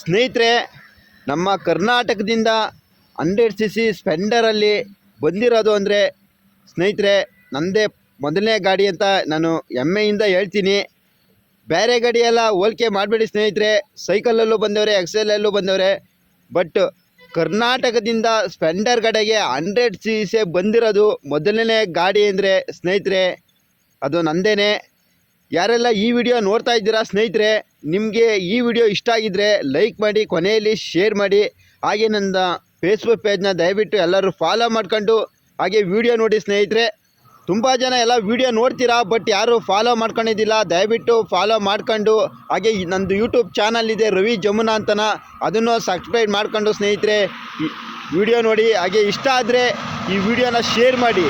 ಸ್ನೇಹಿತರೆ, ನಮ್ಮ ಕರ್ನಾಟಕದಿಂದ ಹಂಡ್ರೆಡ್ ಸಿ ಸಿ ಸ್ಪೆಂಡರಲ್ಲಿ ಬಂದಿರೋದು ಅಂದರೆ, ಸ್ನೇಹಿತರೆ, ನಂದೇ ಮೊದಲನೇ ಗಾಡಿ ಅಂತ ನಾನು ಹೆಮ್ಮೆಯಿಂದ ಹೇಳ್ತೀನಿ. ಬೇರೆ ಗಾಡಿ ಎಲ್ಲ ಹೋಲಿಕೆ ಮಾಡಬೇಡಿ ಸ್ನೇಹಿತರೆ. ಸೈಕಲಲ್ಲೂ ಬಂದವರೆ ಎಕ್ಸೆಲಲ್ಲೂ ಬಂದವರೆ. ಬಟ್ ಕರ್ನಾಟಕದಿಂದ ಸ್ಪೆಂಡರ್ ಗಾಡಿಗೆ ಹಂಡ್ರೆಡ್ ಸಿ ಸಿ ಬಂದಿರೋದು ಮೊದಲನೇ ಗಾಡಿ ಅಂದರೆ, ಸ್ನೇಹಿತರೆ, ಅದು ನಂದೇನೆ. ಯಾರೆಲ್ಲ ಈ ವಿಡಿಯೋ ನೋಡ್ತಾ ಇದ್ದೀರಾ ಸ್ನೇಹಿತರೆ, ನಿಮಗೆ ಈ ವಿಡಿಯೋ ಇಷ್ಟ ಆಗಿದ್ದರೆ ಲೈಕ್ ಮಾಡಿ, ಕೊನೆಯಲ್ಲಿ ಶೇರ್ ಮಾಡಿ. ಹಾಗೆ ನನ್ನ ಫೇಸ್ಬುಕ್ ಪೇಜ್ನ ದಯವಿಟ್ಟು ಎಲ್ಲರೂ ಫಾಲೋ ಮಾಡ್ಕೊಂಡು ಹಾಗೆ ವಿಡಿಯೋ ನೋಡಿ ಸ್ನೇಹಿತರೆ. ತುಂಬ ಜನ ಎಲ್ಲ ವಿಡಿಯೋ ನೋಡ್ತೀರಾ ಬಟ್ ಯಾರು ಫಾಲೋ ಮಾಡ್ಕೊಂಡಿದ್ದಿಲ್ಲ. ದಯವಿಟ್ಟು ಫಾಲೋ ಮಾಡ್ಕೊಂಡು ಹಾಗೆ ನಂದು ಯೂಟ್ಯೂಬ್ ಚಾನಲ್ ಇದೆ, ರವಿ ಜಮುನಾ ಅಂತನ. ಅದನ್ನು ಸಬ್ಸ್ಕ್ರೈಬ್ ಮಾಡ್ಕೊಂಡು ಸ್ನೇಹಿತರೆ ವಿಡಿಯೋ ನೋಡಿ. ಹಾಗೆ ಇಷ್ಟ ಆದರೆ ಈ ವಿಡಿಯೋನ ಶೇರ್ ಮಾಡಿ.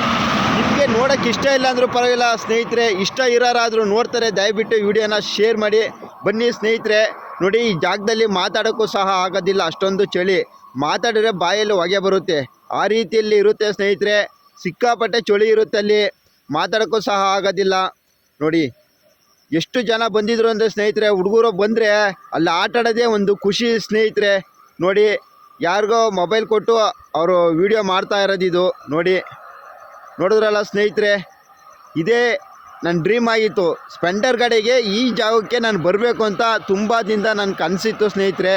ನೋಡೋಕ್ಕೆ ಇಷ್ಟ ಇಲ್ಲ ಅಂದರೂ ಪರವಾಗಿಲ್ಲ. ಸ್ನೇಹಿತರೆ, ಇಷ್ಟ ಇರೋರಾದರೂ ನೋಡ್ತಾರೆ. ದಯವಿಟ್ಟು ವಿಡಿಯೋನ ಶೇರ್ ಮಾಡಿ. ಬನ್ನಿ ಸ್ನೇಹಿತರೆ, ನೋಡಿ ಈ ಜಾಗದಲ್ಲಿ ಮಾತಾಡೋಕ್ಕೂ ಸಹ ಆಗೋದಿಲ್ಲ. ಅಷ್ಟೊಂದು ಚಳಿ. ಮಾತಾಡಿದ್ರೆ ಬಾಯಲ್ಲಿ ಹೊಗೆ ಬರುತ್ತೆ. ಆ ರೀತಿಯಲ್ಲಿ ಇರುತ್ತೆ ಸ್ನೇಹಿತರೆ. ಸಿಕ್ಕಾಪಟ್ಟೆ ಚಳಿ ಇರುತ್ತೆ ಅಲ್ಲಿ. ಮಾತಾಡೋಕ್ಕೂ ಸಹ ಆಗೋದಿಲ್ಲ. ನೋಡಿ, ಎಷ್ಟು ಜನ ಬಂದಿದ್ರು ಅಂದರೆ ಸ್ನೇಹಿತರೆ, ಹುಡುಗರು ಬಂದರೆ ಅಲ್ಲಿ ಆಟ ಆಡೋದೇ ಒಂದು ಖುಷಿ ಸ್ನೇಹಿತರೆ. ನೋಡಿ, ಯಾರಿಗೋ ಮೊಬೈಲ್ ಕೊಟ್ಟು ಅವರು ವಿಡಿಯೋ ಮಾಡ್ತಾ ಇರೋದು ಇದು ನೋಡಿ. ನೋಡಿದ್ರಲ್ಲ ಸ್ನೇಹಿತರೆ, ಇದೇ ನನ್ನ ಡ್ರೀಮ್ ಆಗಿತ್ತು. ಸ್ಪೆಂಡರ್ ಗಾಡಿಗೆ ಈ ಜಾಗಕ್ಕೆ ನಾನು ಬರಬೇಕು ಅಂತ ತುಂಬ ದಿನದ ನನ್ನ ಕನಸಿತ್ತು ಸ್ನೇಹಿತರೆ.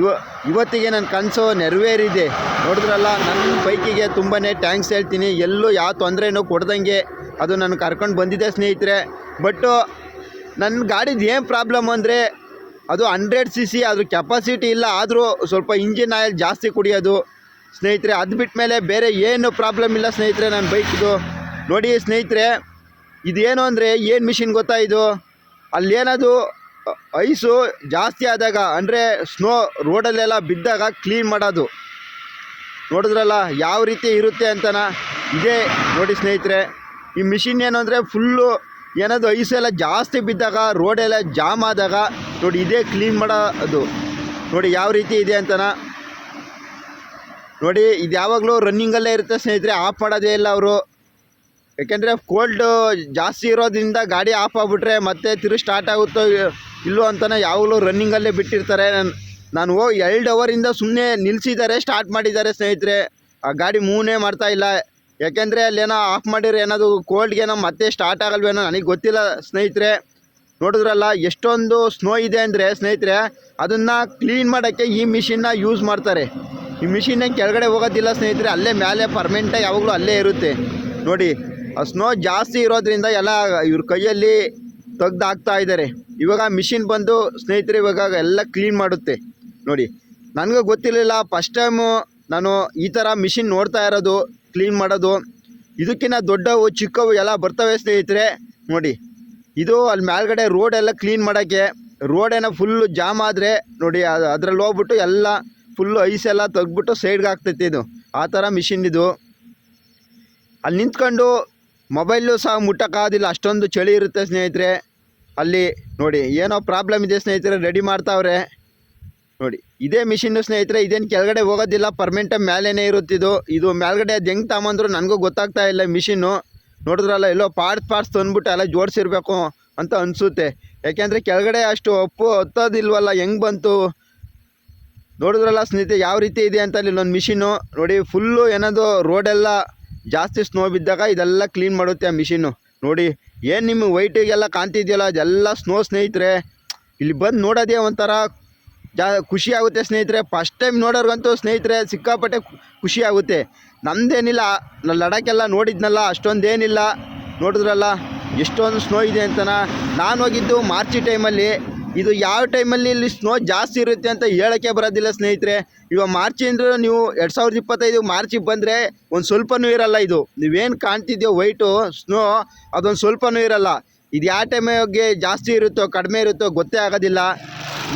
ಇವ, ಇವತ್ತಿಗೆ ನನ್ನ ಕನಸು ನೆರವೇರಿದೆ. ನೋಡಿದ್ರಲ್ಲ ನನ್ನ ಬೈಕಿಗೆ ತುಂಬಾ ಟ್ಯಾಂಕ್ಸ್ ಹೇಳ್ತೀನಿ. ಎಲ್ಲೂ ಯಾವ ತೊಂದರೆನೂ ಕೊಡ್ದಂಗೆ ಅದು ನಾನು ಕರ್ಕೊಂಡು ಬಂದಿದೆ ಸ್ನೇಹಿತರೆ. ಬಟ್ಟು ನನ್ನ ಗಾಡಿದು ಏನು ಪ್ರಾಬ್ಲಮ್ ಅಂದರೆ, ಅದು ಹಂಡ್ರೆಡ್ ಸಿ ಸಿ ಅದ್ರ ಕೆಪಾಸಿಟಿ ಇಲ್ಲ. ಆದರೂ ಸ್ವಲ್ಪ ಇಂಜಿನ್ ಆಯಿಲ್ ಜಾಸ್ತಿ ಕುಡಿಯೋದು. ಸ್ನೇಹಿತರೆ, ಅದು ಬಿಟ್ಟ ಮೇಲೆ ಬೇರೆ ಏನು ಪ್ರಾಬ್ಲಮ್ ಇಲ್ಲ ಸ್ನೇಹಿತರೆ ನನ್ನ ಬೈಕ್ದು ನೋಡಿ ಸ್ನೇಹಿತರೆ, ಇದೇನು ಅಂದರೆ ಏನು ಮಿಷಿನ್ ಗೊತ್ತಾ ಇದು? ಅಲ್ಲೇನದು, ಐಸು ಜಾಸ್ತಿ ಆದಾಗ, ಅಂದರೆ ಸ್ನೋ ರೋಡಲ್ಲೆಲ್ಲ ಬಿದ್ದಾಗ ಕ್ಲೀನ್ ಮಾಡೋದು. ನೋಡಿದ್ರಲ್ಲ, ಯಾವ ರೀತಿ ಇರುತ್ತೆ ಅಂತನ? ಇದೇ ನೋಡಿ ಸ್ನೇಹಿತರೆ, ಈ ಮಿಷಿನ್ ಏನು ಅಂದರೆ ಫುಲ್ಲು ಏನಾದ್ರು ಐಸೆಲ್ಲ ಜಾಸ್ತಿ ಬಿದ್ದಾಗ ರೋಡೆಲ್ಲ ಜಾಮ್ ಆದಾಗ, ನೋಡಿ ಇದೇ ಕ್ಲೀನ್ ಮಾಡೋದು. ನೋಡಿ ಯಾವ ರೀತಿ ಇದೆ ಅಂತನ? ನೋಡಿ, ಇದು ಯಾವಾಗಲೂ ರನ್ನಿಂಗಲ್ಲೇ ಇರುತ್ತೆ ಸ್ನೇಹಿತರೆ ಆಫ್ ಮಾಡೋದೇ ಇಲ್ಲ ಅವರು. ಯಾಕೆಂದರೆ ಕೋಲ್ಡ್ ಜಾಸ್ತಿ ಇರೋದ್ರಿಂದ ಗಾಡಿ ಆಫ್ ಆಗಿಬಿಟ್ರೆ ಮತ್ತೆ ತಿರು ಸ್ಟಾರ್ಟ್ ಆಗುತ್ತೋ ಇಲ್ಲೋ ಅಂತಲೇ ಯಾವಾಗಲೂ ರನ್ನಿಂಗಲ್ಲೇ ಬಿಟ್ಟಿರ್ತಾರೆ. ನಾನು ನಾನು ಹೋಗಿ ಎರಡು ಅವರಿಂದ ಸುಮ್ಮನೆ ನಿಲ್ಲಿಸಿದ್ದಾರೆ ಸ್ಟಾರ್ಟ್ ಮಾಡಿದ್ದಾರೆ ಸ್ನೇಹಿತರೆ. ಆ ಗಾಡಿ ಮೂನೇ ಮಾಡ್ತಾ ಇಲ್ಲ. ಯಾಕೆಂದರೆ ಅಲ್ಲೇನೋ ಆಫ್ ಮಾಡಿದ್ರೆ ಏನಾದ್ರು ಕೋಲ್ಡ್ಗೇನೋ ಮತ್ತೆ ಸ್ಟಾರ್ಟ್ ಆಗಲ್ವೇನೋ ನನಗೆ ಗೊತ್ತಿಲ್ಲ ಸ್ನೇಹಿತರೆ. ನೋಡಿದ್ರಲ್ಲ, ಎಷ್ಟೊಂದು ಸ್ನೋ ಇದೆ ಅಂದರೆ ಸ್ನೇಹಿತರೆ, ಅದನ್ನು ಕ್ಲೀನ್ ಮಾಡೋಕ್ಕೆ ಈ ಮಿಷಿನ್ನ ಯೂಸ್ ಮಾಡ್ತಾರೆ. ಈ ಮಿಷಿನ್ ಕೆಳಗಡೆ ಹೋಗೋದಿಲ್ಲ ಸ್ನೇಹಿತರೆ, ಅಲ್ಲೇ ಮೇಲೆ ಪರ್ಮೆಂಟ್ ಯಾವಾಗಲೂ ಅಲ್ಲೇ ಇರುತ್ತೆ. ನೋಡಿ ಸ್ನೋ ಜಾಸ್ತಿ ಇರೋದ್ರಿಂದ ಎಲ್ಲ ಇವ್ರ ಕೈಯಲ್ಲಿ ತೆಗ್ದು ಹಾಕ್ತಾ ಇದ್ದಾರೆ ಇವಾಗ ಮಿಷಿನ್ ಬಂದು ಸ್ನೇಹಿತರೆ ಇವಾಗ ಎಲ್ಲ ಕ್ಲೀನ್ ಮಾಡುತ್ತೆ. ನೋಡಿ, ನನಗೂ ಗೊತ್ತಿರಲಿಲ್ಲ ಫಸ್ಟ್ ಟೈಮು ನಾನು ಈ ಥರ ಮಿಷಿನ್ ನೋಡ್ತಾ ಇರೋದು ಕ್ಲೀನ್ ಮಾಡೋದು. ಇದಕ್ಕಿಂತ ದೊಡ್ಡವು, ಚಿಕ್ಕವು ಎಲ್ಲ ಬರ್ತವೆ ಸ್ನೇಹಿತರೆ. ನೋಡಿ, ಇದು ಅಲ್ಲಿ ಮೇಲ್ಗಡೆ ರೋಡ್ ಎಲ್ಲ ಕ್ಲೀನ್ ಮಾಡೋಕ್ಕೆ ರೋಡ್ ಏನೋ ಫುಲ್ಲು ಜಾಮ್ ಆದರೆ, ನೋಡಿ ಅದ್ರಲ್ಲಿ ಹೋಗ್ಬಿಟ್ಟು ಎಲ್ಲ ಫುಲ್ಲು ಐಸೆಲ್ಲ ತೆಗ್ದ್ಬಿಟ್ಟು ಸೈಡ್ಗೆ ಆಗ್ತೈತೆ ಇದು. ಆ ಥರ ಮಿಷಿನ್ ಇದು. ಅಲ್ಲಿ ನಿಂತ್ಕೊಂಡು ಮೊಬೈಲು ಸಹ ಮುಟ್ಟಕ್ಕಾಗೋದಿಲ್ಲ ಅಷ್ಟೊಂದು ಚಳಿ ಇರುತ್ತೆ ಸ್ನೇಹಿತರೆ. ಅಲ್ಲಿ ನೋಡಿ, ಏನೋ ಪ್ರಾಬ್ಲಮ್ ಇದೆ ಸ್ನೇಹಿತರೆ ರೆಡಿ ಮಾಡ್ತಾವ್ರೆ. ನೋಡಿ, ಇದೇ ಮಿಷಿನ್ನು ಸ್ನೇಹಿತರೆ, ಇದೇನು ಕೆಳಗಡೆ ಹೋಗೋದಿಲ್ಲ ಪರ್ಮೆಂಟ ಮೇಲೇ ಇರುತ್ತಿದ್ದು ಇದು. ಮೇಲ್ಗಡೆ ಅದು ಹೆಂಗೆ ತಗೊಂಬಂದ್ರು ನನಗೂ ಗೊತ್ತಾಗ್ತಾ ಇಲ್ಲ ಮಿಷಿನ್ನು. ನೋಡಿದ್ರಲ್ಲ, ಎಲ್ಲೋ ಪಾರ್ಟ್ಸ್ ಪಾರ್ಟ್ಸ್ ತಂದ್ಬಿಟ್ಟು ಎಲ್ಲ ಜೋಡಿಸಿರ್ಬೇಕು ಅಂತ ಅನಿಸುತ್ತೆ. ಯಾಕೆಂದರೆ ಕೆಳಗಡೆ ಅಷ್ಟು ಒಪ್ಪು ಹತ್ತೋದಿಲ್ವಲ್ಲ ಹೆಂಗೆ ಬಂತು? ನೋಡಿದ್ರಲ್ಲ ಸ್ನೇಹಿತರೆ, ಯಾವ ರೀತಿ ಇದೆ ಅಂತ ಇಲ್ಲೊಂದು ಮಿಷಿನು ನೋಡಿ ಫುಲ್ಲು ಏನದು ರೋಡೆಲ್ಲ ಜಾಸ್ತಿ ಸ್ನೋ ಬಿದ್ದಾಗ ಇದೆಲ್ಲ ಕ್ಲೀನ್ ಮಾಡುತ್ತೆ ಆ ಮಿಷಿನ್ನು. ನೋಡಿ, ಏನು ನಿಮ್ಮ ವೈಟಿಗೆಲ್ಲ ಕಾಣ್ತಿದೆಯಲ್ಲ, ಅದೆಲ್ಲ ಸ್ನೋ ಸ್ನೇಹಿತರೆ. ಇಲ್ಲಿ ಬಂದು ನೋಡೋದೇ ಒಂಥರ ಜಾ, ಖುಷಿ ಆಗುತ್ತೆ ಸ್ನೇಹಿತರೆ. ಫಸ್ಟ್ ಟೈಮ್ ನೋಡೋರ್ಗಂತೂ ಸ್ನೇಹಿತರೆ, ಸಿಕ್ಕಾಪಟ್ಟೆ ಖುಷಿ ಆಗುತ್ತೆ. ನಮ್ಮದೇನಿಲ್ಲ ಲಡಾಖೆಲ್ಲ ನೋಡಿದ್ನಲ್ಲ, ಅಷ್ಟೊಂದೇನಿಲ್ಲ. ನೋಡಿದ್ರಲ್ಲ, ಎಷ್ಟೊಂದು ಸ್ನೋ ಇದೆ ಅಂತನ. ನಾನು ಹೋಗಿದ್ದು ಮಾರ್ಚಿ ಟೈಮಲ್ಲಿ ಇದು ಯಾವ ಟೈಮಲ್ಲಿ ಇಲ್ಲಿ ಸ್ನೋ ಜಾಸ್ತಿ ಇರುತ್ತೆ ಅಂತ ಹೇಳೋಕ್ಕೆ ಬರೋದಿಲ್ಲ ಸ್ನೇಹಿತರೆ. ಇವಾಗ ಮಾರ್ಚ್ ನೀವು ಎರಡು ಸಾವಿರದ ಇಪ್ಪತ್ತೈದು ಮಾರ್ಚಿಗೆ ಬಂದರೆ ಒಂದು ಸ್ವಲ್ಪನೂ ಇರಲ್ಲ ಇದು. ನೀವೇನು ಕಾಣ್ತಿದ್ಯೋ ವೈಟು ಸ್ನೋ ಅದೊಂದು ಸ್ವಲ್ಪನೂ ಇರಲ್ಲ. ಇದು ಯಾವ ಟೈಮಿಗೆ ಜಾಸ್ತಿ ಇರುತ್ತೋ, ಕಡಿಮೆ ಇರುತ್ತೋ ಗೊತ್ತೇ ಆಗೋದಿಲ್ಲ.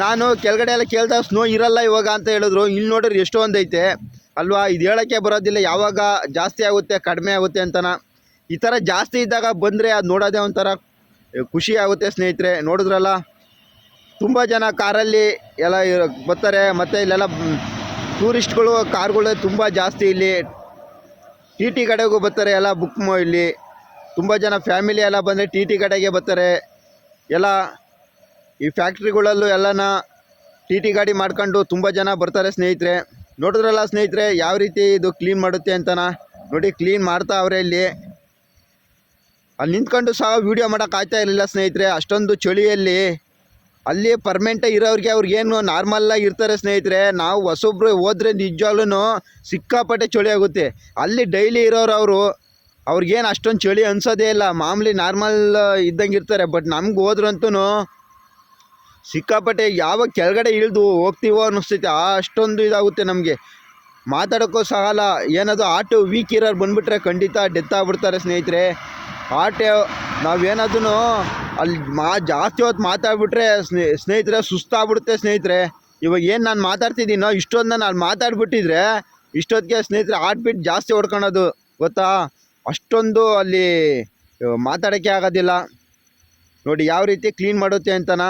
ನಾನು ಕೆಳಗಡೆ ಎಲ್ಲ ಕೇಳ್ದಾಗ ಸ್ನೋ ಇರಲ್ಲ ಇವಾಗ ಅಂತ ಹೇಳಿದ್ರು. ಇಲ್ಲಿ ನೋಡಿದ್ರೆ ಎಷ್ಟೊಂದು ಐತೆ ಅಲ್ವಾ, ಇದು ಹೇಳೋಕ್ಕೆ ಬರೋದಿಲ್ಲ. ಯಾವಾಗ ಜಾಸ್ತಿ ಆಗುತ್ತೆ, ಕಡಿಮೆ ಆಗುತ್ತೆ ಅಂತನ. ಈ ಥರ ಜಾಸ್ತಿ ಇದ್ದಾಗ ಬಂದರೆ ಅದು ನೋಡೋದೇ ಒಂಥರ ಖುಷಿ ಆಗುತ್ತೆ ಸ್ನೇಹಿತರೆ. ನೋಡಿದ್ರಲ್ಲ? ತುಂಬ ಜನ ಕಾರಲ್ಲಿ ಎಲ್ಲ ಬರ್ತಾರೆ, ಮತ್ತು ಇಲ್ಲೆಲ್ಲ ಟೂರಿಸ್ಟ್ಗಳು ಕಾರ್ಗಳು ತುಂಬ ಜಾಸ್ತಿ ಇಲ್ಲಿ. ಟಿ ಟಿ ಕಡೆಗೂ ಬರ್ತಾರೆ, ಎಲ್ಲ ಬುಕ್ ಮಾ ಇಲ್ಲಿ. ತುಂಬ ಜನ ಫ್ಯಾಮಿಲಿ ಎಲ್ಲ ಬಂದರೆ ಟಿ ಟಿ ಕಡೆಗೆ ಬರ್ತಾರೆ. ಎಲ್ಲ ಈ ಫ್ಯಾಕ್ಟ್ರಿಗಳಲ್ಲೂ ಎಲ್ಲನ ಟಿ ಟಿ ಗಾಡಿ ಮಾಡ್ಕೊಂಡು ತುಂಬ ಜನ ಬರ್ತಾರೆ ಸ್ನೇಹಿತರೆ. ನೋಡಿದ್ರಲ್ಲ ಸ್ನೇಹಿತರೆ, ಯಾವ ರೀತಿ ಇದು ಕ್ಲೀನ್ ಮಾಡುತ್ತೆ ಅಂತನ? ನೋಡಿ ಕ್ಲೀನ್ ಮಾಡ್ತಾ ಅವರೇ ಇಲ್ಲಿ. ಅಲ್ಲಿ ನಿಂತ್ಕೊಂಡು ಸಹ ವೀಡಿಯೋ ಮಾಡೋಕ್ಕಾಗ್ತಾ ಇರಲಿಲ್ಲ ಸ್ನೇಹಿತರೆ, ಅಷ್ಟೊಂದು ಚಳಿಯಲ್ಲಿ ಅಲ್ಲಿ ಪರ್ಮನೆಂಟ್ ಇರೋರಿಗೆ ಅವ್ರಿಗೇನು ನಾರ್ಮಲ್ಲಾಗಿ ಇರ್ತಾರೆ ಸ್ನೇಹಿತರೆ, ನಾವು ಹೊಸೊಬ್ರು ಹೋದ್ರೆ ನಿಜವಾಗ್ಲೂ ಸಿಕ್ಕಾಪಟ್ಟೆ ಚಳಿ ಆಗುತ್ತೆ. ಅಲ್ಲಿ ಡೈಲಿ ಇರೋರು ಅವರು ಅವ್ರಿಗೇನು ಅಷ್ಟೊಂದು ಚಳಿ ಅನ್ಸೋದೇ ಇಲ್ಲ. ಮಾಮೂಲಿ ನಾರ್ಮಲ್ ಇದ್ದಂಗೆ ಇರ್ತಾರೆ. ಬಟ್ ನಮ್ಗೆ ಹೋದ್ರಂತೂ ಸಿಕ್ಕಾಪಟ್ಟೆ ಯಾವಾಗ ಕೆಳಗಡೆ ಇಳಿದು ಹೋಗ್ತೀವೋ ಅನ್ನಿಸ್ತೈತೆ. ಅಷ್ಟೊಂದು ಇದಾಗುತ್ತೆ ನಮಗೆ. ಮಾತಾಡೋಕ್ಕೂ ಸಹಲ್ಲ ಏನಾದರೂ ಆಟೋ ವೀಕ್ ಇರೋರು ಬಂದುಬಿಟ್ರೆ ಖಂಡಿತ ಡೆತ್ ಆಗ್ಬಿಡ್ತಾರೆ ಸ್ನೇಹಿತರೆ. ಆಟೋ ನಾವೇನಾದ್ರೂ ಅಲ್ಲಿ ಮಾ ಜಾಸ್ತಿ ಹೊತ್ತು ಮಾತಾಡ್ಬಿಟ್ರೆ ಸ್ನೇ ಸ್ನೇಹಿತರೆ ಸುಸ್ತಾಗ್ಬಿಡುತ್ತೆ ಸ್ನೇಹಿತರೆ. ಇವಾಗ ಏನು ನಾನು ಮಾತಾಡ್ತಿದ್ದೀನೋ ಇಷ್ಟೊಂದು ನಾನು ಮಾತಾಡ್ಬಿಟ್ಟಿದ್ರೆ ಇಷ್ಟೊತ್ತಿಗೆ ಸ್ನೇಹಿತರೆ ಹಾರ್ಟ್ ಜಾಸ್ತಿ ಹೊಡ್ಕೊಳೋದು, ಗೊತ್ತಾ? ಅಷ್ಟೊಂದು ಅಲ್ಲಿ ಮಾತಾಡೋಕ್ಕೆ ಆಗೋದಿಲ್ಲ. ನೋಡಿ ಯಾವ ರೀತಿ ಕ್ಲೀನ್ ಮಾಡುತ್ತೆ ಅಂತನ.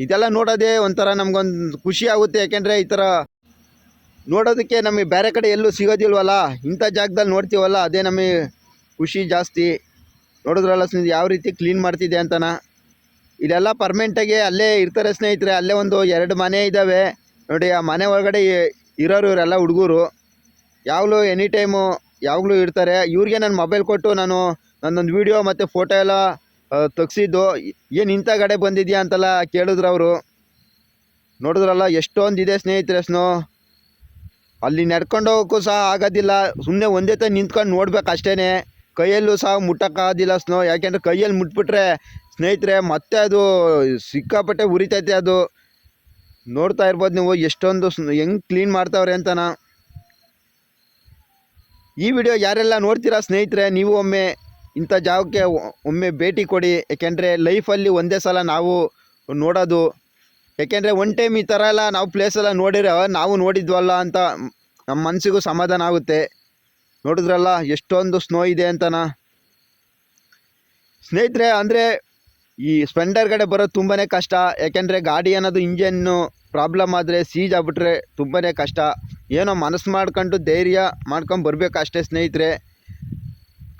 ಇದೆಲ್ಲ ನೋಡೋದೇ ಒಂಥರ ನಮಗೊಂದು ಖುಷಿ ಆಗುತ್ತೆ, ಯಾಕೆಂದರೆ ಈ ಥರ ನೋಡೋದಕ್ಕೆ ನಮಗೆ ಬೇರೆ ಕಡೆ ಎಲ್ಲೂ ಸಿಗೋದಿಲ್ವಲ್ಲ? ಇಂಥ ಜಾಗದಲ್ಲಿ ನೋಡ್ತೀವಲ್ಲ, ಅದೇ ನಮಗೆ ಖುಷಿ ಜಾಸ್ತಿ. ನೋಡಿದ್ರಲ್ಲ ಸ್ನೇಹಿತರೆ, ಯಾವ ರೀತಿ ಕ್ಲೀನ್ ಮಾಡ್ತಿದೆ ಅಂತನ? ಇಲ್ಲೆಲ್ಲ ಪರ್ಮನೆಂಟಾಗಿ ಅಲ್ಲೇ ಇರ್ತಾರೆ ಸ್ನೇಹಿತರೆ, ಅಲ್ಲೇ ಒಂದು ಎರಡು ಮನೆ ಇದ್ದಾವೆ ನೋಡಿ, ಆ ಮನೆ ಒಳಗಡೆ ಇರೋರು ಇವರೆಲ್ಲ ಹುಡುಗರು. ಯಾವಾಗಲೂ ಎನಿ ಟೈಮು ಯಾವಾಗಲೂ ಇರ್ತಾರೆ. ಇವ್ರಿಗೆ ನಾನು ಮೊಬೈಲ್ ಕೊಟ್ಟು ನಾನು ನನ್ನೊಂದು ವೀಡಿಯೋ ಮತ್ತು ಫೋಟೋ ಎಲ್ಲ ತೆಗ್ಸಿದ್ದು. ಏನು ಇಂಥ ಕಡೆ ಬಂದಿದ್ಯಾ ಅಂತೆಲ್ಲ ಕೇಳಿದ್ರು ಅವರು ನೋಡಿದ್ರಲ್ಲ ಎಷ್ಟೊಂದು ಇದೆ ಸ್ನೇಹಿತರೆ ಸ್ನೋ. ಅಲ್ಲಿ ನಡ್ಕೊಂಡು ಹೋಗೋಕ್ಕೂ ಸಹ ಆಗೋದಿಲ್ಲ. ಸುಮ್ಮನೆ ಒಂದೇ ತ ನಿಂತ್ಕೊಂಡು ನೋಡ್ಬೇಕು ಅಷ್ಟೇ ಕೈಯಲ್ಲೂ ಸಹ ಮುಟ್ಟಕ್ಕಾಗೋದಿಲ್ಲ ಸ್ನೋ. ಯಾಕೆಂದರೆ ಕೈಯಲ್ಲಿ ಮುಟ್ಬಿಟ್ರೆ ಸ್ನೇಹಿತರೆ, ಮತ್ತೆ ಅದು ಸಿಕ್ಕಾಪಟ್ಟೆ ಉರಿತೈತೆ ಅದು. ನೋಡ್ತಾ ಇರ್ಬೋದು ನೀವು ಎಷ್ಟೊಂದು ಹೆಂಗೆ ಕ್ಲೀನ್ ಮಾಡ್ತಾವ್ರೆ ಅಂತನ ಈ ವಿಡಿಯೋ ಯಾರೆಲ್ಲ ನೋಡ್ತೀರಾ ಸ್ನೇಹಿತರೆ, ನೀವು ಒಮ್ಮೆ ಇಂಥ ಜಾಗಕ್ಕೆ ಒಮ್ಮೆ ಭೇಟಿ ಕೊಡಿ. ಯಾಕೆಂದರೆ ಲೈಫಲ್ಲಿ ಒಂದೇ ಸಲ ನಾವು ನೋಡೋದು. ಯಾಕೆಂದರೆ ಒನ್ ಟೈಮ್ ಈ ಥರ ಎಲ್ಲ ನಾವು ಪ್ಲೇಸೆಲ್ಲ ನೋಡಿರೋ, ನಾವು ನೋಡಿದ್ವಲ್ಲ ಅಂತ ನಮ್ಮ ಮನಸ್ಸಿಗೂ ಸಮಾಧಾನ ಆಗುತ್ತೆ. ನೋಡಿದ್ರಲ್ಲ, ಎಷ್ಟೊಂದು ಸ್ನೋ ಇದೆ ಅಂತನ? ಸ್ನೇಹಿತರೆ, ಅಂದರೆ ಈ ಸ್ಪೆಂಡರ್ ಕಡೆ ಬರೋದು ತುಂಬಾ ಕಷ್ಟ. ಯಾಕೆಂದರೆ ಗಾಡಿ ಅನ್ನೋದು ಇಂಜನ್ನು ಪ್ರಾಬ್ಲಮ್ ಆದರೆ ಸೀಜ್ ಆಗ್ಬಿಟ್ರೆ ತುಂಬಾ ಕಷ್ಟ. ಏನೋ ಮನಸ್ಸು ಮಾಡ್ಕೊಂಡು ಧೈರ್ಯ ಮಾಡ್ಕೊಂಡು ಬರಬೇಕು ಅಷ್ಟೇ ಸ್ನೇಹಿತರೆ.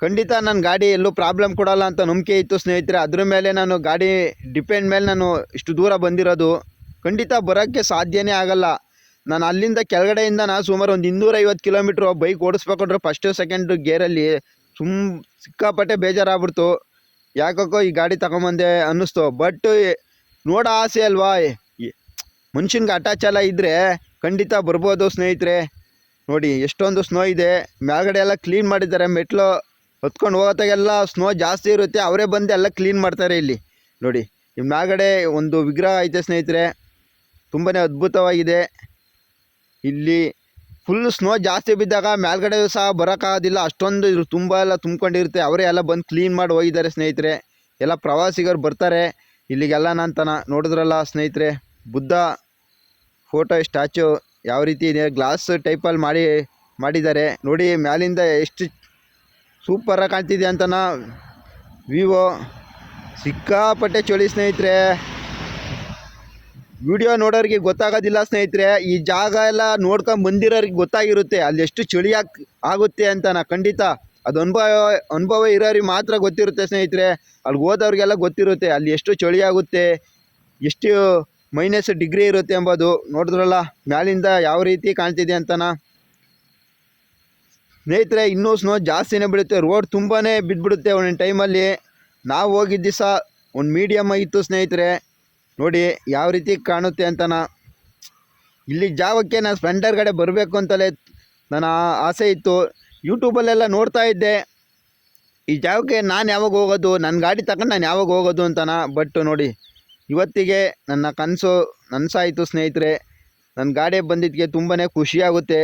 ಖಂಡಿತ ನನ್ನ ಗಾಡಿ ಎಲ್ಲೂ ಪ್ರಾಬ್ಲಮ್ ಕೊಡೋಲ್ಲ ಅಂತ ನಂಬಿಕೆ ಇತ್ತು ಸ್ನೇಹಿತರೆ. ಅದ್ರ ಮೇಲೆ ನಾನು ಗಾಡಿ ಡಿಪೆಂಡ್ ಮೇಲೆ ನಾನು ಇಷ್ಟು ದೂರ ಬಂದಿರೋದು. ಖಂಡಿತ ಬರೋಕ್ಕೆ ಸಾಧ್ಯನೇ ಆಗಲ್ಲ. ನಾನು ಅಲ್ಲಿಂದ ಕೆಳಗಡೆಯಿಂದ ನಾನು ಸುಮಾರು ಒಂದು ಇನ್ನೂರೈವತ್ತು ಕಿಲೋಮೀಟ್ರ್ ಬೈಕ್ ಓಡಿಸ್ಬೇಕಂದ್ರೆ ಫಸ್ಟು ಸೆಕೆಂಡು ಗೇರಲ್ಲಿ ಸುಮ್ ಸಿಕ್ಕಾಪಟ್ಟೆ ಬೇಜಾರಾಗ್ಬಿಡ್ತು. ಯಾಕಕ್ಕೋ ಈ ಗಾಡಿ ತಗೊಂಬಂದೆ ಅನ್ನಿಸ್ತು. ಬಟ್ ನೋಡೋ ಆಸೆ ಅಲ್ವಾ? ಮನುಷ್ಯನ್ಗೆ ಅಟ್ಯಾಚ್ ಎಲ್ಲ ಇದ್ದರೆ ಖಂಡಿತ ಬರ್ಬೋದು ಸ್ನೇಹಿತರೆ. ನೋಡಿ, ಎಷ್ಟೊಂದು ಸ್ನೋ ಇದೆ. ಮೇಲ್ಗಡೆ ಎಲ್ಲ ಕ್ಲೀನ್ ಮಾಡಿದ್ದಾರೆ. ಮೆಟ್ಲು ಹೊತ್ಕೊಂಡು ಹೋಗೋತ್ತಾಗೆಲ್ಲ ಸ್ನೋ ಜಾಸ್ತಿ ಇರುತ್ತೆ. ಅವರೇ ಬಂದು ಎಲ್ಲ ಕ್ಲೀನ್ ಮಾಡ್ತಾರೆ ಇಲ್ಲಿ. ನೋಡಿ, ಈ ಮೇಲ್ಗಡೆ ಒಂದು ವಿಗ್ರಹ ಐತೆ ಸ್ನೇಹಿತರೆ. ತುಂಬಾ ಅದ್ಭುತವಾಗಿದೆ. ಇಲ್ಲಿ ಫುಲ್ ಸ್ನೋ ಜಾಸ್ತಿ ಬಿದ್ದಾಗ ಮೇಲ್ಗಡೆ ಸಹ ಬರೋಕ್ಕಾಗೋದಿಲ್ಲ ಅಷ್ಟೊಂದು ಇದ್ರ ತುಂಬ ಎಲ್ಲ ತುಂಬ್ಕೊಂಡಿರುತ್ತೆ. ಅವರೇ ಎಲ್ಲ ಬಂದು ಕ್ಲೀನ್ ಮಾಡಿ ಹೋಗಿದ್ದಾರೆ ಸ್ನೇಹಿತರೆ. ಎಲ್ಲ ಪ್ರವಾಸಿಗರು ಬರ್ತಾರೆ. ಇಲ್ಲಿಗೆಲ್ಲ ನಂತನ ನೋಡಿದ್ರಲ್ಲ ಸ್ನೇಹಿತರೆ, ಬುದ್ಧ ಫೋಟೋ ಸ್ಟ್ಯಾಚು ಯಾವ ರೀತಿ ಇದೆ ಗ್ಲಾಸ್ ಟೈಪಲ್ಲಿ ಮಾಡಿ, ಮಾಡಿದ್ದಾರೆ. ನೋಡಿ ಮ್ಯಾಲಿಂದ ಎಷ್ಟು ಸೂಪರಾಗಿ ಕಾಣ್ತಿದೆ ಅಂತನ ವಿವೋ ಸಿಕ್ಕಾಪಟ್ಟೆ ಚಳಿ ಸ್ನೇಹಿತರೆ. ವಿಡಿಯೋ ನೋಡೋರಿಗೆ ಗೊತ್ತಾಗೋದಿಲ್ಲ ಸ್ನೇಹಿತರೆ, ಈ ಜಾಗ ಎಲ್ಲ ನೋಡ್ಕೊಂಡು ಬಂದಿರೋರಿಗೆ ಗೊತ್ತಾಗಿರುತ್ತೆ, ಅಲ್ಲಿ ಎಷ್ಟು ಚಳಿ ಆಗುತ್ತೆ ಅಂತ ನಾ ಖಂಡಿತ. ಅದು ಅನುಭವ ಅನುಭವ ಇರೋರಿಗೆ ಮಾತ್ರ ಗೊತ್ತಿರುತ್ತೆ ಸ್ನೇಹಿತರೆ. ಅಲ್ಲಿ ಹೋದವ್ರಿಗೆಲ್ಲ ಗೊತ್ತಿರುತ್ತೆ, ಅಲ್ಲಿ ಎಷ್ಟು ಚಳಿ ಆಗುತ್ತೆ, ಎಷ್ಟು ಮೈನಸ್ ಡಿಗ್ರಿ ಇರುತ್ತೆ ಎಂಬುದು. ನೋಡಿದ್ರಲ್ಲ, ಮ್ಯಾಲಿಂದ ಯಾವ ರೀತಿ ಕಾಣ್ತಿದೆ ಅಂತನ? ಸ್ನೇಹಿತರೆ, ಇನ್ನೂ ಸ್ನೋ ಜಾಸ್ತಿನೇ ಬೀಳುತ್ತೆ. ರೋಡ್ ತುಂಬಾ ಬಿದ್ದುಬಿಡುತ್ತೆ ಒಂದೊಂದು ಟೈಮಲ್ಲಿ ನಾವು ಹೋಗಿದ್ದ ದಿವಸ ಒಂದು ಮೀಡಿಯಮ್ ಆಗಿತ್ತು ಸ್ನೇಹಿತರೆ. ನೋಡಿ ಯಾವ ರೀತಿ ಕಾಣುತ್ತೆ ಅಂತನ ಇಲ್ಲಿ ಜಾಗಕ್ಕೆ ನಾನು ಸ್ಪ್ಲೆಂಡರ್ ಕಡೆ ಬರಬೇಕು ಅಂತಲೇ ನನ್ನ ಆಸೆ ಇತ್ತು. ಯೂಟ್ಯೂಬಲ್ಲೆಲ್ಲ ನೋಡ್ತಾ ಇದ್ದೆ. ಈ ಜಾಗಕ್ಕೆ ನಾನು ಯಾವಾಗ ಹೋಗೋದು ನನ್ನ ಗಾಡಿ ತಗೊಂಡು ನಾನು ಯಾವಾಗ ಹೋಗೋದು ಅಂತನ ಬಟ್ ನೋಡಿ, ಇವತ್ತಿಗೆ ನನ್ನ ಕನಸು, ನನಸಾಯಿತು ಸ್ನೇಹಿತರೆ. ನನ್ನ ಗಾಡಿ ಬಂದಿದ್ದಕ್ಕೆ ತುಂಬಾ ಖುಷಿಯಾಗುತ್ತೆ.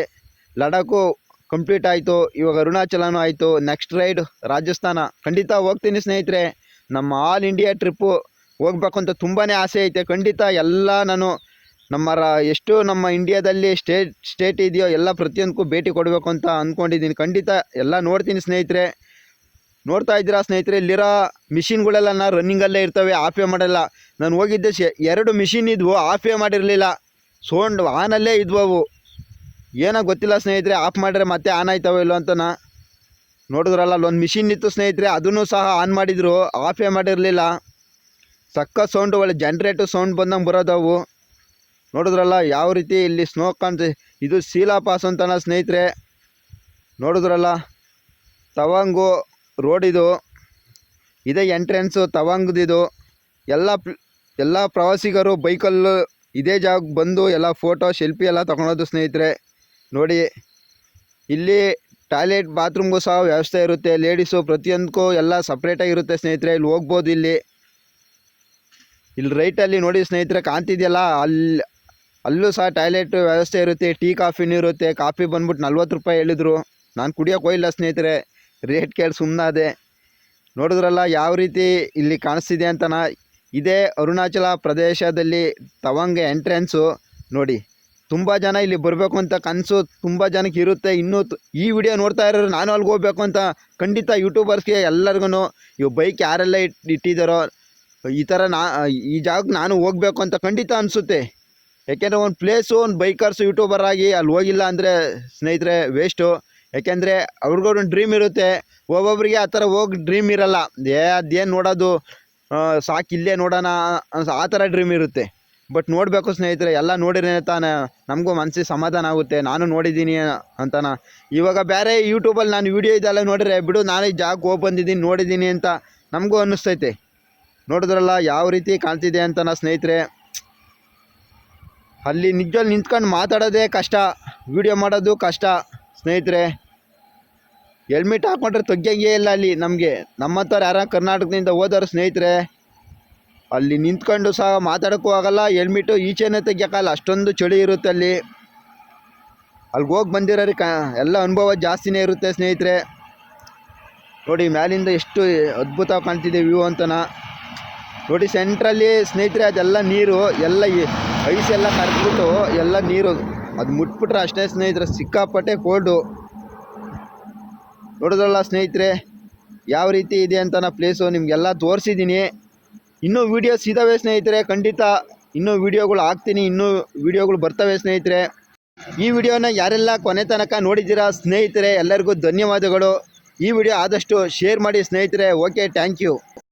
ಲಡಾಖು ಕಂಪ್ಲೀಟ್ ಆಯಿತು. ಇವಾಗ ಅರುಣಾಚಲನೂ ಆಯಿತು. Next ride Rajasthan. ಖಂಡಿತ ಹೋಗ್ತೀನಿ ಸ್ನೇಹಿತರೆ. ನಮ್ಮ ಆಲ್ ಇಂಡಿಯಾ ಟ್ರಿಪ್ಪು ಹೋಗ್ಬೇಕು ಅಂತ ತುಂಬಾ ಆಸೆ ಐತೆ. ಖಂಡಿತ ಎಲ್ಲ ನಾನು ನಮ್ಮ ಎಷ್ಟು ನಮ್ಮ ಇಂಡಿಯಾದಲ್ಲಿ ಸ್ಟೇಟ್ ಸ್ಟೇಟ್ ಇದೆಯೋ ಎಲ್ಲ ಪ್ರತಿಯೊಂದಕ್ಕೂ ಭೇಟಿ ಕೊಡಬೇಕು ಅಂತ ಅಂದ್ಕೊಂಡಿದ್ದೀನಿ ಖಂಡಿತ ಎಲ್ಲ ನೋಡ್ತೀನಿ ಸ್ನೇಹಿತರೆ. ನೋಡ್ತಾ ಇದ್ದೀರಾ ಸ್ನೇಹಿತರೆ? ಇಲ್ಲಿರೋ ಮಿಷಿನ್ಗಳೆಲ್ಲ ನಾನು ರನ್ನಿಂಗಲ್ಲೇ ಇರ್ತವೆ, ಆಫೇ ಮಾಡಲ್ಲ. ನಾನು ಹೋಗಿದ್ದೆ ಎರಡು ಮಿಷಿನ್ ಇದ್ವು, ಆಫೇ ಮಾಡಿರಲಿಲ್ಲ. ಸೌಂಡ್ ಆನಲ್ಲೇ ಇದ್ವು ಅವು. ಏನೋ ಗೊತ್ತಿಲ್ಲ ಸ್ನೇಹಿತರೆ, ಆಫ್ ಮಾಡಿದ್ರೆ ಮತ್ತೆ ಆನ್ ಆಯ್ತಾವೋ ಇಲ್ಲೋ ಅಂತನ ನೋಡಿದ್ರಲ್ಲ ಅಲ್ಲೊಂದು ಮಿಷಿನ್ ಇತ್ತು ಸ್ನೇಹಿತರೆ, ಅದನ್ನು ಸಹ ಆನ್ ಮಾಡಿದರು, ಆಫೇ ಮಾಡಿರಲಿಲ್ಲ. ಸಕ್ಕ ಸೌಂಡು ಒಳ್ಳೆ ಜನ್ರೇಟು ಸೌಂಡ್ ಬಂದಂಗೆ ಬರೋದವು ನೋಡಿದ್ರಲ್ಲ ಯಾವ ರೀತಿ ಇಲ್ಲಿ ಸ್ನೋ ಕಾಣ್ತಿ ಇದು ಶೀಲಾ ಪಾಸ್ ಅಂತನ ಸ್ನೇಹಿತರೆ. ನೋಡಿದ್ರಲ್ಲ, ತವಾಂಗು ಇದು. ಇದೇ ಎಂಟ್ರೆನ್ಸು ತವಾಂಗ್ದಿದು. ಎಲ್ಲ ಎಲ್ಲ ಪ್ರವಾಸಿಗರು ಬೈಕಲ್ಲು ಇದೇ ಜಾಗಕ್ಕೆ ಬಂದು ಎಲ್ಲ ಫೋಟೋ ಸೆಲ್ಫಿ ಎಲ್ಲ ತಗೊಳೋದು ಸ್ನೇಹಿತರೆ. ನೋಡಿ, ಇಲ್ಲಿ ಟಾಯ್ಲೆಟ್ ಬಾತ್ರೂಮ್ಗೂ ಸಹ ವ್ಯವಸ್ಥೆ ಇರುತ್ತೆ. ಲೇಡೀಸು ಪ್ರತಿಯೊಂದಕ್ಕೂ ಎಲ್ಲ ಸಪ್ರೇಟಾಗಿರುತ್ತೆ ಸ್ನೇಹಿತರೆ. ಇಲ್ಲಿ ಹೋಗ್ಬೋದು ಇಲ್ಲಿ. ಇಲ್ಲಿ ರೈಟಲ್ಲಿ ನೋಡಿ ಸ್ನೇಹಿತರೆ ಕಾಣ್ತಿದೆಯಲ್ಲ ಅಲ್ಲಿ ಅಲ್ಲೂ ಸಹ ಟಾಯ್ಲೆಟ್ ವ್ಯವಸ್ಥೆ ಇರುತ್ತೆ ಟೀ ಕಾಫಿನೂ ಇರುತ್ತೆ. ಕಾಫಿ ಬಂದ್ಬಿಟ್ಟು ನಲ್ವತ್ತು ರೂಪಾಯಿ ಹೇಳಿದ್ರು. ನಾನು ಕುಡಿಯೋಕೆ ಹೋಗಿಲ್ಲ ಸ್ನೇಹಿತರೆ. ರೇಟ್ ಕೇಳಿ ಸುಮ್ಮನಾದೆ ನೋಡಿದ್ರಲ್ಲ, ಯಾವ ರೀತಿ ಇಲ್ಲಿ ಕಾಣಿಸ್ತಿದೆ ನಾ ಇದೇ ಅರುಣಾಚಲ ಪ್ರದೇಶದಲ್ಲಿ ತವಂಗ ಎಂಟ್ರೆನ್ಸು ನೋಡಿ. ತುಂಬ ಜನ ಇಲ್ಲಿ ಬರಬೇಕು ಅಂತ ಕನಸು, ತುಂಬ ಜನಕ್ಕೆ ಇರುತ್ತೆ. ಇನ್ನೂ ಈ ವಿಡಿಯೋ ನೋಡ್ತಾ ಇರೋರು ನಾನು ಅಲ್ಲಿಗೆ ಹೋಗ್ಬೇಕು ಅಂತ ಖಂಡಿತ ಯೂಟ್ಯೂಬರ್ಸ್ಗೆ ಎಲ್ಲರಿಗೂ ಇವು ಬೈಕ್ ಯಾರೆಲ್ಲ ಇಟ್ ಇಟ್ಟಿದ್ದಾರೋ ಈ ಥರ ನಾ, ಈ ಜಾಗಕ್ಕೆ ನಾನು ಹೋಗಬೇಕು ಅಂತ ಖಂಡಿತ ಅನಿಸುತ್ತೆ. ಯಾಕೆಂದರೆ ಒಂದು ಪ್ಲೇಸು ಒಂದು ಬೈಕರ್ಸು ಯೂಟ್ಯೂಬರ್ ಆಗಿ ಅಲ್ಲಿ ಹೋಗಿಲ್ಲ ಅಂದರೆ ಸ್ನೇಹಿತರೆ ವೇಸ್ಟು ಯಾಕೆಂದರೆ ಅವ್ರಿಗೊಂದು ಡ್ರೀಮ್ ಇರುತ್ತೆ. ಒಬ್ಬೊಬ್ರಿಗೆ ಆ ಥರ ಹೋಗಿ ಡ್ರೀಮ್ ಇರಲ್ಲ. ಏ, ಅದೇನು ನೋಡೋದು? ಸಾಕು ಇಲ್ಲೇ ನೋಡೋಣ ಆ ಥರ ಡ್ರೀಮ್ ಇರುತ್ತೆ. ಬಟ್ ನೋಡಬೇಕು ಸ್ನೇಹಿತರೆ, ಎಲ್ಲ ನೋಡಿದ್ರೆ ತಾನೇ. ನಮಗೂ ಮನಸ್ಸಿಗೆ ಸಮಾಧಾನ ಆಗುತ್ತೆ. ನಾನು ನೋಡಿದ್ದೀನಿ ಅಂತಾನ. ಇವಾಗ ಬೇರೆ ಯೂಟ್ಯೂಬಲ್ಲಿ ನಾನು ವೀಡಿಯೋ ಇದೆಲ್ಲ ನೋಡಿದ್ರೆ, ಬಿಡು, ನಾನು ಈ ಜಾಗಕ್ಕೆ ಹೋಗಿ ಬಂದಿದ್ದೀನಿ, ನೋಡಿದ್ದೀನಿ ಅಂತ ನಮಗೂ ಅನ್ನಿಸ್ತೈತೆ. ನೋಡಿದ್ರಲ್ಲ, ಯಾವ ರೀತಿ ಕಾಣ್ತಿದೆ ಅಂತನ ಸ್ನೇಹಿತರೆ. ಅಲ್ಲಿ ನಿಜವಾಗಿ ನಿಂತ್ಕೊಂಡು ಮಾತಾಡೋದೇ ಕಷ್ಟ ವಿಡಿಯೋ ಮಾಡೋದು ಕಷ್ಟ ಸ್ನೇಹಿತರೆ. ಹೆಲ್ಮೆಟ್ ಹಾಕ್ಕೊಂಡ್ರೆ ತೆಗಿಯಂಗೇ ಇಲ್ಲ ಅಲ್ಲಿ ನಮಗೆ. ನಮ್ಮಂಥವ್ರು ಯಾರ ಕರ್ನಾಟಕದಿಂದ ಹೋದವ್ರು ಸ್ನೇಹಿತರೆ. ಅಲ್ಲಿ ನಿಂತ್ಕೊಂಡು ಸಹ ಮಾತಾಡೋಕ್ಕೂ ಆಗಲ್ಲ ಹೆಲ್ಮೆಟು ಈಚೆನೇ ತೆಗಿಯೋಕ್ಕಲ್ಲ, ಅಷ್ಟೊಂದು ಚಳಿ ಇರುತ್ತೆ ಅಲ್ಲಿ. ಅಲ್ಲಿಗೆ ಹೋಗಿ ಬಂದಿರೋರಿಗೆ ಕ, ಎಲ್ಲ ಅನುಭವ ಜಾಸ್ತಿನೇ ಇರುತ್ತೆ ಸ್ನೇಹಿತರೆ. ನೋಡಿ, ಮ್ಯಾಲಿಂದ ಎಷ್ಟು ಅದ್ಭುತ ಕಾಣ್ತಿದೆ ವ್ಯೂ ಅಂತನ ನೋಡಿ ಸೆಂಟ್ರಲ್ಲಿ ಸ್ನೇಹಿತರೆ, ಅದೆಲ್ಲ ನೀರು, ಎಲ್ಲ ಐಸ್ ಎಲ್ಲ ಕರೆದ್ಬಿಟ್ಟು ಎಲ್ಲ ನೀರು, ಅದು ಮುಟ್ಬಿಟ್ರೆ ಅಷ್ಟೇ ಸ್ನೇಹಿತರೆ, ಸಿಕ್ಕಾಪಟ್ಟೆ ಕೋಲ್ಡು ನೋಡಿದ್ರಲ್ಲ ಸ್ನೇಹಿತರೆ, ಯಾವ ರೀತಿ ಇದೆ ಅಂತ ನಾ ಪ್ಲೇಸು ನಿಮಗೆಲ್ಲ ತೋರಿಸಿದ್ದೀನಿ. ಇನ್ನೂ ವೀಡಿಯೋಸ್ ಇದ್ದಾವೆ ಸ್ನೇಹಿತರೆ, ಖಂಡಿತ. ಇನ್ನೂ ವೀಡಿಯೋಗಳು ಹಾಕ್ತೀನಿ, ಇನ್ನೂ ವೀಡಿಯೋಗಳು ಬರ್ತವೆ ಸ್ನೇಹಿತರೆ. ಈ ವಿಡಿಯೋನ ಯಾರೆಲ್ಲ ಕೊನೆ ತನಕ ನೋಡಿದ್ದೀರಾ ಸ್ನೇಹಿತರೆ, ಎಲ್ಲರಿಗೂ ಧನ್ಯವಾದಗಳು. ಈ ವಿಡಿಯೋ ಆದಷ್ಟು ಶೇರ್ ಮಾಡಿ ಸ್ನೇಹಿತರೆ. Okay thank you